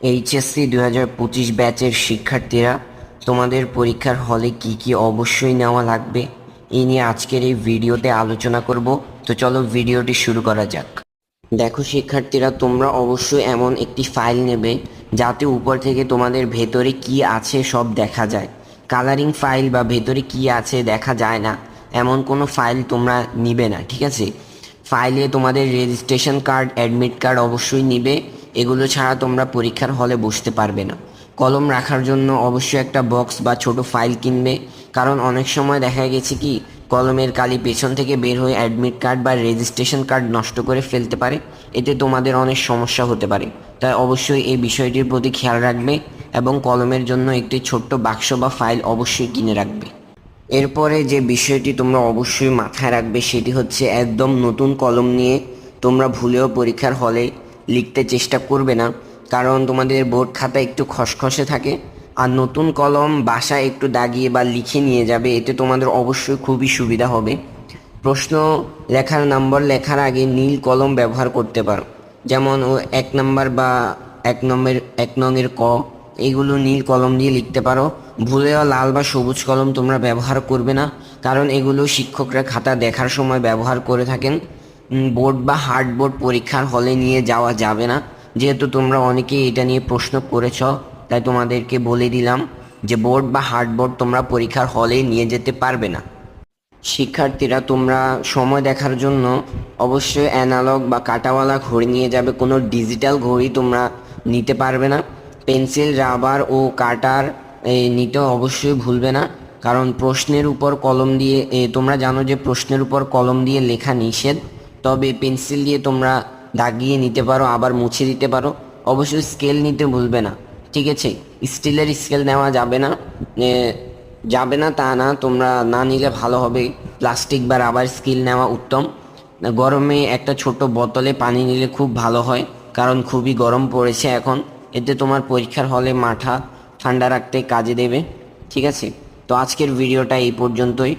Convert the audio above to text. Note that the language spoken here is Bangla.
এইচএসসি দু হাজার পঁচিশ ব্যাচের শিক্ষার্থীরা, তোমাদের পরীক্ষার হলে কি কি অবশ্যই নেওয়া লাগবে? এই নিয়ে আজকের এই ভিডিওতে আলোচনা করব। তো চলো ভিডিওটি শুরু করা যাক। দেখো শিক্ষার্থীরা, তোমরা অবশ্যই এমন একটি ফাইল নেবে, যাতে উপর থেকে তোমাদের ভেতরে কি আছে সব দেখা যায়। কালারিং ফাইল বা ভেতরে কি আছে দেখা যায় না, এমন কোনো ফাইল তোমরা নিবে না, ঠিক আছে? ফাইলে তোমাদের রেজিস্ট্রেশন কার্ড, অ্যাডমিট কার্ড অবশ্যই নিবে। এগুলো ছাড়া তোমরা পরীক্ষার হলে বসতে পারবে না। কলম রাখার জন্য অবশ্যই একটা বক্স বা ছোট ফাইল কিনবে, কারণ অনেক সময় দেখা গেছে কি, কলমের কালি পেছন থেকে বের হয়ে অ্যাডমিট কার্ড বা রেজিস্ট্রেশন কার্ড নষ্ট করে ফেলতে পারে, এতে তোমাদের অনেক সমস্যা হতে পারে। তাই অবশ্যই এই বিষয়টির প্রতি খেয়াল রাখবে এবং কলমের জন্য একটি ছোট্ট বাক্স বা ফাইল অবশ্যই কিনে রাখবে। এরপরে যে বিষয়টি তোমরা অবশ্যই মাথায় রাখবে, সেটি হচ্ছে একদম নতুন কলম নিয়ে তোমরা ভুলেও পরীক্ষার হলে লিখতে চেষ্টা করবে না, কারণ তোমাদের বোর্ড খাতা একটু খসখসে থাকে। আর নতুন কলম বাসায় একটু দাগিয়ে বা লিখে নিয়ে যাবে, এতে তোমাদের অবশ্যই খুবই সুবিধা হবে। প্রশ্ন লেখার নাম্বার লেখার আগে নীল কলম ব্যবহার করতে পারো, যেমন ও এক নাম্বার বা এক নম্বর, এক নংয়ের ক, এগুলো নীল কলম দিয়ে লিখতে পারো। ভুলেও লাল বা সবুজ কলম তোমরা ব্যবহার করবে না, কারণ এগুলো শিক্ষকরা খাতা দেখার সময় ব্যবহার করে থাকেন। বোর্ড বা হার্ড বোর্ড পরীক্ষার হলে নিয়ে যাওয়া যাবে না। যেহেতু তোমরা অনেকেই এটা নিয়ে প্রশ্ন করেছ, তাই তোমাদেরকে বলে দিলাম যে বোর্ড বা হার্ড বোর্ড তোমরা পরীক্ষার হলে নিয়ে যেতে পারবে না। শিক্ষার্থীরা, তোমরা সময় দেখার জন্য অবশ্যই অ্যানালগ বা কাটাওয়ালা ঘড়ি নিয়ে যাবে। কোনো ডিজিটাল ঘড়ি তোমরা নিতে পারবে না। পেন্সিল রাবার ও কাটার নিতে অবশ্যই ভুলবে না। কারণ প্রশ্নের উপর কলম দিয়ে তোমরা জানো যে প্রশ্নের উপর কলম দিয়ে লেখা নিষেধ। তবে পেন্সিল দিয়ে তোমরা দাগিয়ে নিতে পারো, আবার মুছে দিতে পারো। অবশ্যই স্কেল নিতে ভুলবে না, ঠিক আছে? স্টিলের স্কেল নেওয়া যাবে না যাবে না তা না, তোমরা না নিলে ভালো হবে। প্লাস্টিক বা রাবার স্কেল নেওয়া উত্তম। গরমে একটা ছোট বোতলে পানি নিলে খুব ভালো হয়, কারণ খুবই গরম পড়েছে এখন। এতে তোমার পরীক্ষার হলে মাথা ঠান্ডা রাখতে কাজে দেবে, ঠিক আছে? তো আজকের ভিডিওটা এই পর্যন্তই।